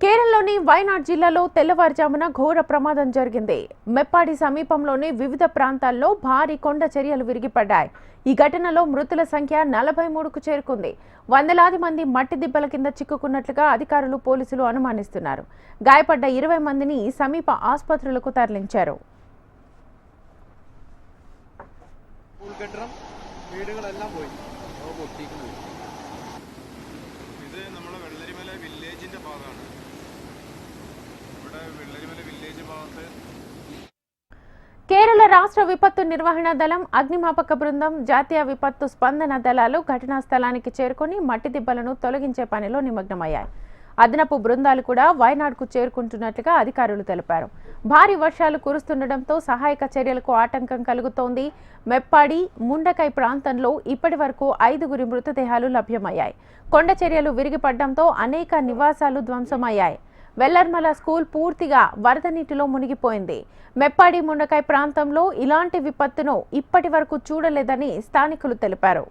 కేరళలోని వైనాడ్ జిల్లాలో తెల్లవారుజామున ఘోర ప్రమాదం జరిగింది మెప్పాడి సమీపంలోని వివిధ ప్రాంతాల్లో భారీ కొండ చర్యలు విరిగిపడ్డాయి ఈ ఘటనలో మృతుల సంఖ్య నలభై మూడుకు చేరుకుంది వందలాది మంది మట్టి దిబ్బల కింద చిక్కుకున్నట్లుగా అధికారులు పోలీసులు అనుమానిస్తున్నారు గాయపడ్డ ఇరవై మందిని సమీప ఆసుపత్రులకు తరలించారు സ്കൂൾ കെട്ടിടം വീടുകളെല്ലാം പോയി അപ്പോൾ പൊട്ടിക്കുന്നത് ഇത് നമ്മുടെ വെള്ളരിമല വില്ലേജിന്റെ ഭാഗമാണ് కేరళ రాష్ట్ర విపత్తు నిర్వహణ దళం అగ్నిమాపక బృందం జాతీయ విపత్తు స్పందన దళాలు ఘటనా స్థలానికి చేరుకొని మట్టి దిబ్బలను తొలగించే పనిలో నిమగ్నమయ్యాయి. అదనపు బృందాలు కూడా వయనాడ్కు చేరుకుంటున్నట్లుగా అధికారులు తెలిపారు. భారీ వర్షాలు కురుస్తుండటంతో సహాయక చర్యలకు ఆటంకం కలుగుతోంది. మెప్పాడి ముండకై ప్రాంతంలో ఇప్పటి వరకు ఐదుగురి మృతదేహాలు లభ్యమయ్యాయి. కొండ చర్యలు విరిగిపడడంతో అనేక నివాసాలు ధ్వంసమయ్యాయి. వెల్లర్మల స్కూల్ పూర్తిగా వరద నీటిలో మునిగిపోయింది. మెప్పాడి ముండకాయ్ ప్రాంతంలో ఇలాంటి విపత్తును ఇప్పటి వరకు చూడలేదని స్థానికులు తెలిపారు.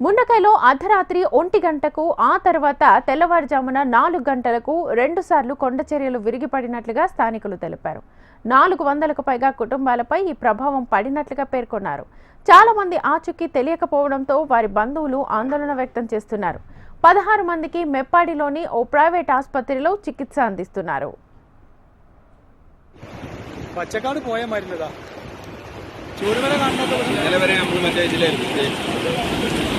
ముండకాయలో అర్ధరాత్రి ఒంటి గంటకు ఆ తర్వాత తెల్లవారుజామున నాలుగు గంటలకు రెండుసార్లు కొండ చర్యలు విరిగిపడినట్లుగా స్థానికులు తెలిపారు నాలుగు వందలకు పైగా కుటుంబాలపై ఈ ప్రభావం పడినట్లుగా పేర్కొన్నారు చాలా మంది ఆచూకీ తెలియకపోవడంతో వారి బంధువులు ఆందోళన వ్యక్తం చేస్తున్నారు పదహారు మందికి మెప్పాడిలోని ఓ ప్రైవేట్ ఆసుపత్రిలో చికిత్స అందిస్తున్నారు പച്ചക്കാട് പോയ മരുന്നതാ ചൂടുമല കാണുന്നത് ഇന്നലെ വരെ നമ്മൾ മറ്റേ ഇതിലായിരുന്നു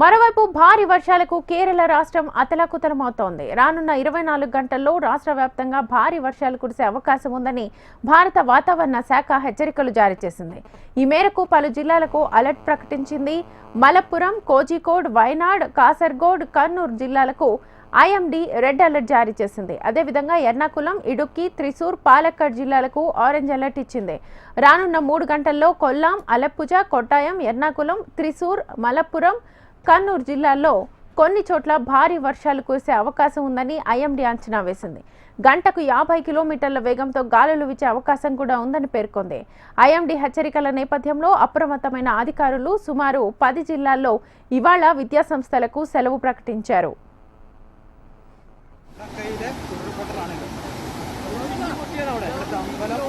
మరోవైపు భారీ వర్షాలకు కేరళ రాష్ట్రం అతలాకుతలమవుతోంది. రానున్న ఇరవై నాలుగు గంటల్లో రాష్ట్ర వ్యాప్తంగా భారీ వర్షాలు కురిసే అవకాశం ఉందని భారత వాతావరణ శాఖ హెచ్చరికలు జారీ చేసింది. ఈ మేరకు పలు జిల్లాలకు అలర్ట్ ప్రకటించింది. మలప్పురం కోజికోడ్ వైనాడ్ కాసర్గోడ్ కర్నూలు జిల్లాలకు ఐఎండీ రెడ్ అలర్ట్ జారీ చేసింది. అదేవిధంగా ఎర్నాకులం ఇడుక్కి త్రిశూర్ పాలక్కడ్ జిల్లాలకు ఆరెంజ్ అలర్ట్ ఇచ్చింది. రానున్న మూడు గంటల్లో కొల్లాం అలప్పుజ కొట్టాయం ఎర్నాకులం త్రిశూర్ మలప్పురం కన్నూరు జిల్లాల్లో కొన్ని చోట్ల భారీ వర్షాలు కురిసే అవకాశం ఉందని ఐఎండీ అంచనా వేసింది. గంటకు యాభై కిలోమీటర్ల వేగంతో గాలులు వీచే అవకాశం కూడా ఉందని పేర్కొంది. ఐఎండీ హెచ్చరికల నేపథ్యంలో అప్రమత్తమైన అధికారులు సుమారు పది జిల్లాల్లో ఇవాళ విద్యాసంస్థలకు సెలవు ప్రకటించారు. lang.